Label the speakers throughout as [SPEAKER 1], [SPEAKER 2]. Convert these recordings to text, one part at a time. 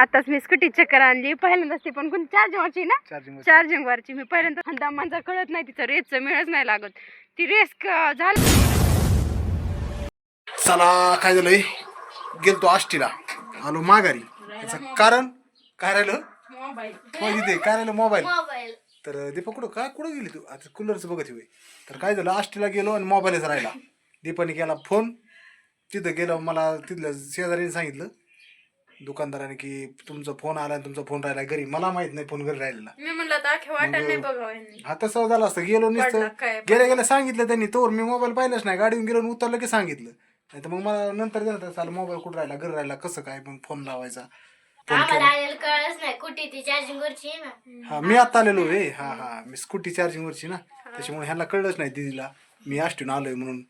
[SPEAKER 1] आताच मी स्कूटी चक्कर आणली. पहिल्यांदाच ती पण कोणती चार्जिंगवरची ना?
[SPEAKER 2] चार्जिंग
[SPEAKER 1] चार्जिंगवरची मी पहिल्यांदा माणसा कळत नाही तिचं रेसचं मिळच नाही लागत. ती रेस झाली.
[SPEAKER 2] चला काय झालंय गेलतो आष्टीला. आलो माघारी. त्याचं कारण काय राहिलं? इथे काय राहिलं? मोबाईल
[SPEAKER 3] मोबाईल
[SPEAKER 2] तर दीपा कुठं? काय कुठं गेली तू? आता कूलरचं बघत होय. तर काय झालं? आष्टीला गेलो आणि मोबाईलच राहिला. दीपाने केला फोन तिथं गेलो मला तिथल्या शेजारीने सांगितलं दुकानदाराने की तुमचा फोन आला आणि तुमचा फोन राहिला घरी. मला माहीत नाही फोन घरी राहिलेला.
[SPEAKER 1] मी म्हणलं तर अख्या वाटत नाही बघावं यांनी.
[SPEAKER 2] हा तसं झालं असतं. गेलो
[SPEAKER 1] पडला
[SPEAKER 2] नुसतं
[SPEAKER 1] काय?
[SPEAKER 2] गेल्या गेल्या सांगितलं त्यांनी. तोवर मी मोबाईल पाहिलाच नाही. गाडीहून गेलो आणि उतरलं की सांगितलं. नाही तर मग मला नंतर देणार चाल मोबाईल कुठं राहिला? घरी राहिला. कसं काय मग फोन लावायचा. फोन
[SPEAKER 3] आम्हाला
[SPEAKER 2] केला.
[SPEAKER 3] आलेलं कळलंच नाही. कुठे ती चार्जिंग वरची आहे ना?
[SPEAKER 2] हा मी आता आलेलो रे. हा. हा मी स्कूटी चार्जिंग वरची ना. त्याच्यामुळे ह्यांना कळलंच नाही दिदीला. मी आष्टीन आलोय म्हणून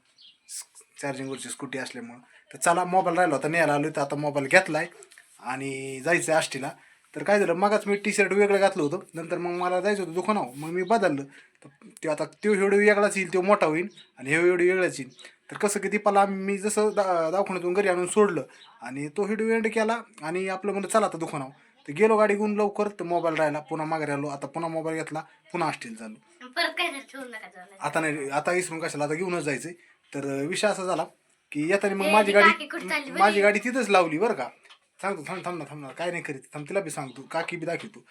[SPEAKER 2] चार्जिंग वरची स्कूटी असल्यामुळं. तर चला मोबाईल राहिला होता. न्यायला आलोय. तर आता मोबाईल घेतलाय. आणि जायचं आहे आष्टीला. तर काय झालं मगाच मी टी शर्ट वेगळं घातलं होतं. नंतर मग मला जायचं होतं दुकानावर. मग मी बदललं. तर ते आता तो व्हिडिओ वेगळाच येईल तो मोठा होईल आणि हे व्हिडिओ वेगळाच येईल. तर कसं की दीपाला मी जसं दा दवाखान्यातून घरी आणून सोडलं आणि तो व्हिडिओ एंड केला आणि आपलं म्हणलं चला आता दुकानावर. तर गेलो गाडी घेऊन लवकर तर मोबाईल राहिला. पुन्हा मागे आलो. आता पुन्हा मोबाईल घेतला पुन्हा आष्टील झालो? आता नाही आता इसरून कशाला? आता घेऊनच जायचंय. तर विषय असा झाला की येताना मग माझी गाडी? माझी गाडी तिथंच लावली बरं का. सांगतो थांब थांब ना थांब ना. काय नाही करीत. थांब तिला बी सांगतो. काकी बी दाखवतो.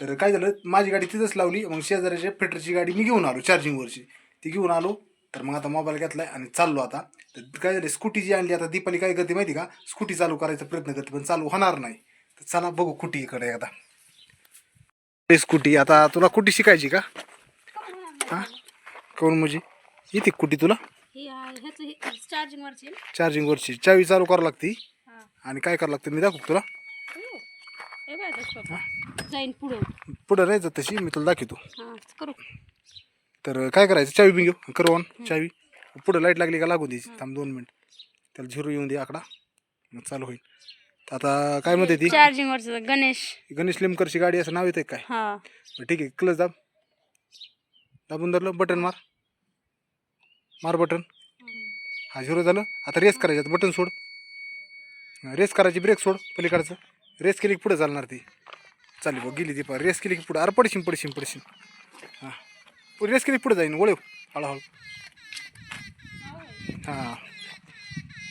[SPEAKER 2] तर काय झालं? माझी गाडी तिथंच लावली. मग शेजाऱ्याच्या पेट्रोलची गाडी मी घेऊन आलो चार्जिंगवरची ती घेऊन आलो. तर मग आता मोबाईल घेतलाय आणि चाललो आता. तर काय झालं? स्कूटी जी आणली आता दीपाली काय करते माहिती का? स्कूटी चालू करायचा प्रयत्न करते पण चालू होणार नाही. तर चला बघू कुटीकडे आता स्कूटी आता तुला कुटी शिकायची का? हा? कोण म्हणजे येते कुटी तुला?
[SPEAKER 1] चार्जिंगवरची?
[SPEAKER 2] चार्जिंगवरची चावी चालू करावं लागते. आणि काय करावं लागतं? मी दाखवतो तुला.
[SPEAKER 1] हो. बघ आता पप्पा. जाईन पुढं.
[SPEAKER 2] पुढं राहायचं तशी मी तुला दाखवतो.
[SPEAKER 1] हा करू.
[SPEAKER 2] तर काय करायचं? चावी बी घेऊ. करू ऑन चावी. पुढं लाइट लागली का लागू द्यायची थांब दोन मिनिट. त्याला झिरो येऊन दे आकडा. मग चालू होईल. तर आता काय म्हणते ती?
[SPEAKER 1] चार्जिंगवरचं गणेश.
[SPEAKER 2] गणेश लिमकरची गाडी असं नाव येते काय?
[SPEAKER 1] हा.
[SPEAKER 2] बरं, ठीक आहे क्लच दाब. दाबून धरलं बटन मार. मार बटन हा झिरो झालं. आता रेस करायचं. बटन सोड. रेस करायची ब्रेक सोड पलीकडचं. रेस केली की पुढे चालणार ती. चालेल बघ गेली ती पा रेस केली की पुढे. अरे पडशीन पडशीन पडशीन हां. रेस केली पुढे जाईन वळव. हळूहळू. हां.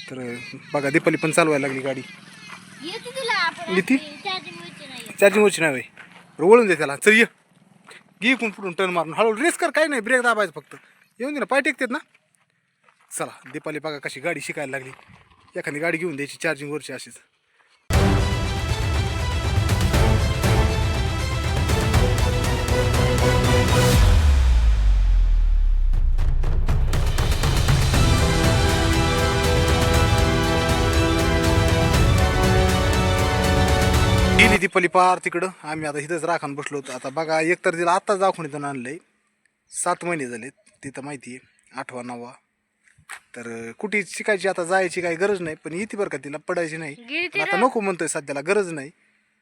[SPEAKER 2] तर बघा दीपाली पण चालवायला लागली गाडी.
[SPEAKER 3] नाही
[SPEAKER 2] चार्जिंगवरची नाही बरं वळून दे त्याला. चल ये. घे इकडून पुढून टर्न मारून. हळू रेस कर काय नाही. ब्रेक दाबायचं फक्त. येऊन दे ना. पाय टेकतात ना. चला दीपाली बघा कशी गाडी शिकायला लागली. एखादी गाडी घेऊन द्यायची चार्जिंगवरची अशीच. गेली दीपाली पार तिकडं. आम्ही आता इथंच राखण बसलो होतो. आता बघा एकतर तिला आत्ताच दाखवून आणलंय. सात महिने झालेत तिथं माहिती आहे आठवा नववा. तर कुठे शिकायची आता जायची काही गरज नाही पण येते बरं का तिला पडायची नाही. पण आता नको म्हणतोय सध्याला गरज नाही.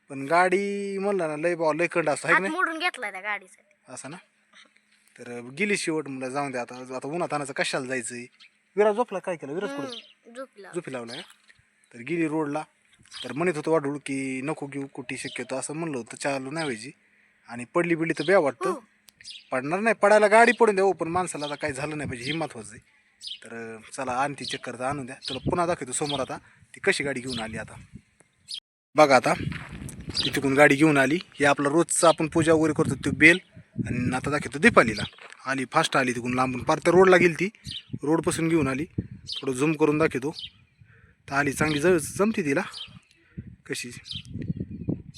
[SPEAKER 2] पण गाडी म्हणलं ना लय भाव लय कंड असतो आहे की
[SPEAKER 3] हात
[SPEAKER 2] नाही?
[SPEAKER 3] मोडून घेतला त्या
[SPEAKER 2] असं ना? तर गेली शेवट म्हणलं जाऊन दे आता आता उन्हात आणायचं कशाला जायचंय? विराज झोपला काय केलं? विराज कुठं?
[SPEAKER 3] हम्म, झोपला.
[SPEAKER 2] झोपी लावलाय तर गेली रोडला. तर म्हणत होतं वाढूळ की नको घेऊ कुठे शक्यतो असं म्हणलं होतं चालू नाही व्हायची. आणि पडली बिडली तर ब्या वाटतं. पडणार नाही पडायला गाडी पडून द्या हो, पण माणसाला आता काही झालं नाही पाहिजे हिंमत व्हायची तर चला आण ती चक्कर तर आणून द्या. तुला पुन्हा दाखवतो समोर आता. ती कशी गाडी घेऊन आली आता. बघा आता ती तिकडून गाडी घेऊन आली. हे आपला रोजचं आपण पूजा वगैरे करतो तो बेल. आणि आता दाखवतो दीपालीला. आली फास्ट आली तिकडून लांबून. पार त्या रोडला गेली ती. रोडपासून घेऊन आली. थोडं झूम करून दाखवतो. तर आली चांगली जळ जमती तिला. कशी?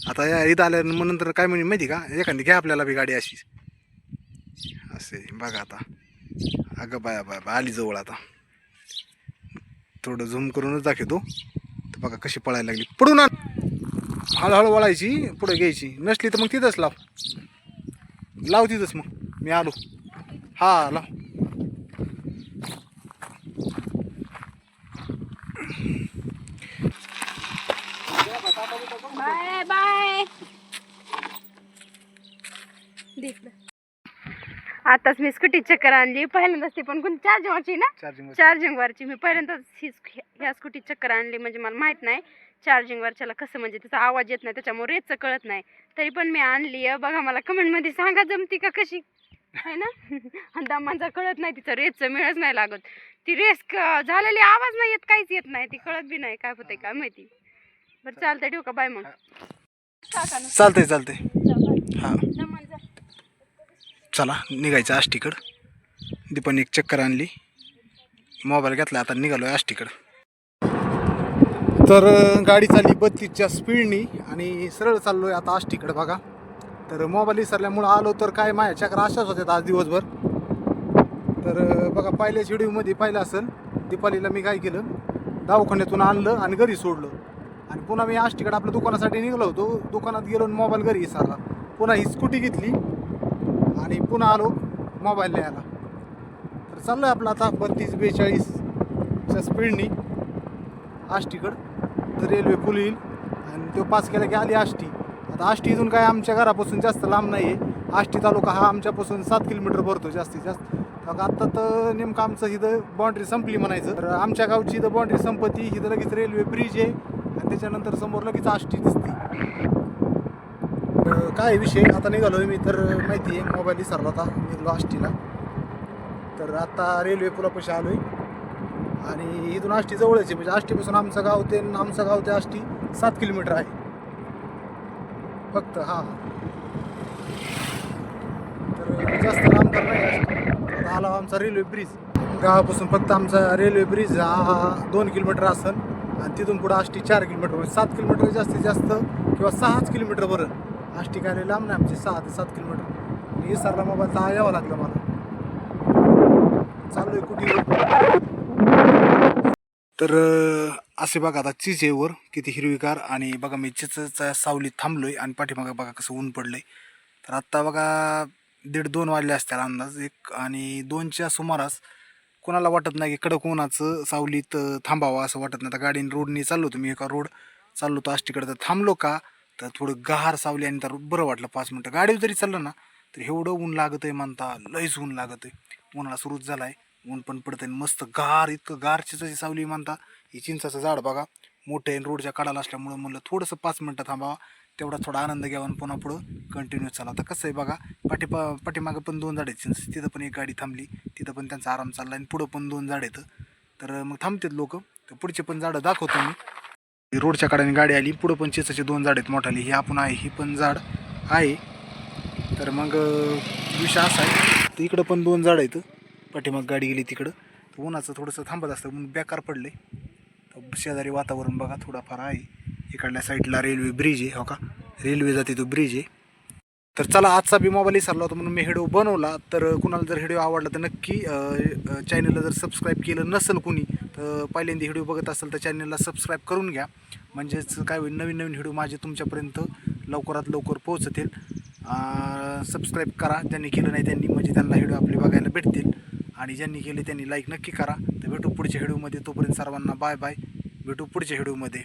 [SPEAKER 2] आता या इथं आल्या मग नंतर काय म्हणजे माहिती का? एखादी घ्या आपल्याला बी गाडी अशी. असे बघा आता. अगं बाया बाया बा आली जवळ आता. थोडं झूम करूनच दाखवतो. तर बघा कशी पळायला लागली. पडून आण. हळूहळू वळायची पुढे घ्यायची. नसली तर मग तिथंच लाव. लाव तिथंच मग. मी आलो. हा लाव.
[SPEAKER 1] Bye bye. आताच मी स्कूटी चक्कर आणली. पहिल्यांदाच ती पण कोणती चार्जिंगवरची ना?
[SPEAKER 2] चार्जिंग
[SPEAKER 1] चार्जिंगवरची. मी पहिल्यांदाच ही ह्या स्कूटी चक्कर आणली. म्हणजे मला माहीत नाही चार्जिंगवरच्याला कसं म्हणजे त्याचा आवाज येत नाही त्याच्यामुळे रेसचं कळत नाही. तरी पण मी आणली आहे. बघा मला कमेंटमध्ये सांगा जमती का कशी? आहे ना? आणि दमांचा कळत नाही. तिचं रेसचं मिळच नाही लागत. ती रेस झालेली आवाज नाही येत काहीच येत नाही. ती कळत बी नाही. काय होतंय काय माहिती. बरं चालतंय. ठेवू का? बाय मग.
[SPEAKER 2] चालतंय चालतंय.
[SPEAKER 1] चला.
[SPEAKER 2] हां. चला निघायचं आष्टीकडं. दीपन एक चक्कर आणली. मोबाईल घेतला आता निघालो आहे आष्टीकडं. तर गाडी चालली बत्तीसच्या स्पीडनी आणि सरळ चाललो आहे आता आष्टीकडं बघा. तर मोबाईल विसरल्यामुळं आलो तर काय माझ्या चक्र अशाच होत्यात आज दिवसभर. तर बघा पहिल्याच व्हिडिओमध्ये पाहिलं असेल दीपालीला मी काय केलं दवाखान्यातून आणलं आणि घरी सोडलं. आणि पुन्हा मी आष्टीकडं आपल्या दुकानासाठी निघालो होतो. दुकानात गेलो आणि मोबाईल घरी विसरला. पुन्हा ही स्कूटी घेतली. आणि पुन्हा आलो मोबाईल न्यायला तर चाललो आहे आपलं आता बत्तीस बेचाळीसच्या स्पीडनी आष्टीकड. तर रेल्वे पूल येईल. आणि तो पास केला की आली आष्टी. आता आष्टी इथून काय आमच्या घरापासून जास्त लांब नाही आहे आष्टी तालुका हा आमच्यापासून सात किलोमीटर भरतो जास्तीत जास्त. तर आत्ता तर नेमकं आमचं इथं बाँड्री संपली म्हणायचं. तर आमच्या गावची इथं बाँड्री संपत्ती इथं लगेच रेल्वे ब्रिज आहे. आणि त्याच्यानंतर समोर लगेच आष्टी दिसते. तर काय विषय? आता निघालो मी तर माहिती आहे मोबाईल विसरला होता निघलो आष्टीला. तर आता रेल्वे पुलापाशी आलो आहे आणि इथून आष्टी जवळच आहे म्हणजे आष्टीपासून आमचं गाव ते आमचं गाव ते आष्टी सात किलोमीटर आहे. फक्त हां तर जास्त लांब तर नाही आला आमचा रेल्वे ब्रिज गावापासून फक्त आमचा रेल्वे ब्रिज हा दोन किलोमीटर असेल आणि तिथून पुढं आष्टी चार किलोमीटर सात किलोमीटर जास्तीत जास्त किंवा सहाच किलोमीटर बरं आष्टी काय लांब नाही आमची सहा ते सात किलोमीटर. आणि विसरला मोबाईल तर यावं लागलं मला. चालू आहे कुठे? तर असे बघा आता चिचेवर किती हिरवीगार आणि बघा मी चिचच्या सावलीत थांबलोय आणि पाठीमागं बघा कसं ऊन पडलंय. तर आत्ता बघा दीड दोन वाजले असतील अंदाज एक आणि दोनच्या सुमारास कोणाला वाटत नाही की कडक उन्हाचं सावलीत थांबावं असं वाटत नाही. आता गाडीने रोडनी चाललो होतो मी एका रोड चाललो होतो आष्टीकडे तर थांबलो का? तर थोडं गार सावली आणि तर बरं वाटलं पाच मिनटं. गाडीवर जरी चाललं ना तर एवढं ऊन लागत आहे म्हणता लयच ऊन लागत आहे उन्हाळा सुरूच झाला आहे ऊन पण पडतं आणि मस्त गार इतकं गार चिचाची सावली म्हणता ही चिंचाचं झाड बघा. मोठं आहे रोडच्या कडाला असल्यामुळं म्हणलं थोडंसं पाच मिनटं थांबावा. तेवढा थोडा आनंद घ्यावा आणि पुन्हा पुढं कंटिन्यू चाला. आता कसं आहे बघा पाठीपा पाठीमागं पण दोन झाडे चिंच तिथं पण एक गाडी थांबली. तिथं पण त्यांचा आराम चालला आणि पुढं पण दोन झाड आहेत. तर मग थांबतात लोक. तर पुढचे पण झाडं दाखवतो मी. रोडच्या काढाने गाडी आली. पुढं पण चिचाचे दोन झाड आहेत मोठाली. ही आपण आहे ही पण झाड आहे. तर मग विषय असा आहे तर इकडं पण दोन झाड आहेत. पाठीमाग गाडी गेली तिकडं. तर उन्हाचं थोडंसं थांबत असतं म्हणून बेकार पडले तर शेजारी वातावरण बघा थोडाफार आहे. इकडल्या साईडला रेल्वे ब्रिज आहे हो का? रेल्वे जाते तो ब्रिज आहे. तर चला आजचा बी मोबाईल विसरला होता म्हणून मी व्हिडिओ बनवला. तर कुणाला जर व्हिडिओ आवडला तर नक्की चॅनलला जर सबस्क्राईब केलं नसेल कुणी पहिल्यांदा व्हिडिओ बघत असेल तर चॅनलला सबस्क्राईब करून घ्या. म्हणजेच काय होईल नवीन नवीन व्हिडिओ माझे तुमच्यापर्यंत लवकरात लवकर पोहोचतील. सबस्क्राईब करा ज्यांनी केलं नाही त्यांनी म्हणजे त्यांना व्हिडिओ आपले बघायला भेटतील. आणि ज्यांनी केले त्यांनी लाईक नक्की करा. तर भेटू पुढच्या व्हिडिओमध्ये. तोपर्यंत सर्वांना बाय बाय भेटू पुढच्या व्हिडिओमध्ये.